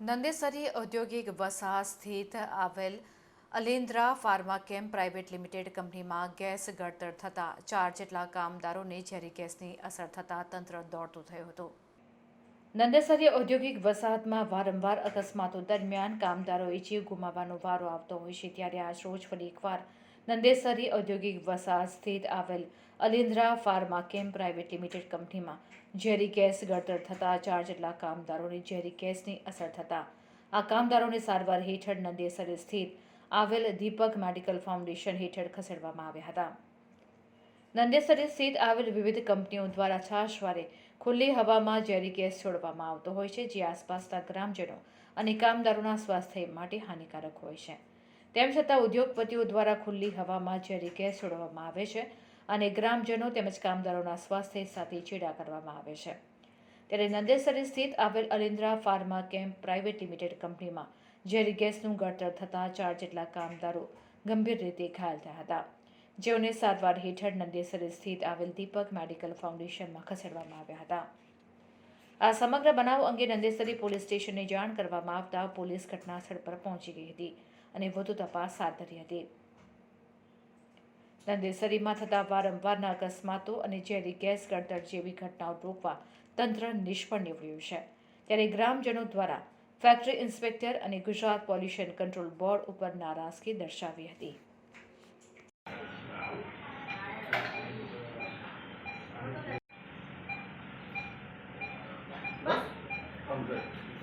નંદેસરી ઔદ્યોગિક વસાહત સ્થિત આવેલ Alendra pharma chem private limited કંપનીમાં ગેસ ગળતર થતાં ચાર જેટલા કામદારોને ઝેરી ગેસની અસર થતાં તંત્ર દોડતું થયું હતું. નંદેસરી ઔદ્યોગિક વસાહતમાં વારંવાર અકસ્માતો દરમિયાન કામદારોએ જીવ ગુમાવવાનો વારો આવતો હોય છે, ત્યારે આજ રોજ ફરી એકવાર નંદેસરી ઔદ્યોગિક વસાહત સ્થિત આવેલ Alindra pharma chem private limited કંપનીમાં ઝેરી ગેસ ગળતર થતાં ચાર જેટલા કામદારોને ઝેરી ગેસની અસર થતાં. આ કામદારોને સારવાર હેઠળ નંદેસરી સ્થિત આવેલ દીપક મેડિકલ ફાઉન્ડેશન હેઠળ ખસેડવામાં આવ્યા હતા. નંદેસરી સ્થિત આવેલ વિવિધ કંપનીઓ દ્વારા છાશવારે ખુલ્લી હવામાં ઝેરી ગેસ છોડવામાં આવતો હોય છે, જે આસપાસના ગ્રામજનો અને કામદારોના સ્વાસ્થ્ય માટે હાનિકારક હોય છે. તેમ છતાં ઉદ્યોગપતિઓ દ્વારા ખુલ્લી હવામાં ઝેરી ગેસ છોડવામાં આવે છે અને ગ્રામજનો તેમજ કામદારોના સ્વાસ્થ્ય સાથે ચેડા કરવામાં આવે છે. ત્યારે નંદેસરી સ્થિત આવેલ અલિન્દ્રા ફાર્મા કેમ્પ પ્રાઇવેટ લિમિટેડ કંપનીમાં ઝેરી ગેસનું ગળતર થતાં ચાર જેટલા કામદારો ગંભીર રીતે ઘાયલ થયા હતા. જેઓને સારવાર હેઠળ નંદેસરી સ્થિત આવેલ દીપક મેડિકલ ફાઉન્ડેશનમાં ખસેડવામાં આવ્યા હતા. આ સમગ્ર બનાવ અંગે નંદેસરી પોલીસ સ્ટેશનને જાણ કરવામાં આવતા પોલીસ ઘટના સ્થળ પર પહોંચી ગઈ હતી. અને વધુ તપાસ હાથ ધરી હતી. ધંધેસરીમાં થતા વારંવારના અકસ્માતો અને ઝેરી ગેસ ગળતર જેવી ઘટનાઓ રોકવા તંત્ર નિષ્ફળ નીવડ્યું છે. ત્યારે ગ્રામજનો દ્વારા ફેક્ટરી ઇન્સ્પેક્ટર અને ગુજરાત પોલ્યુશન કંટ્રોલ બોર્ડ ઉપર નારાજગી દર્શાવી હતી. બસ.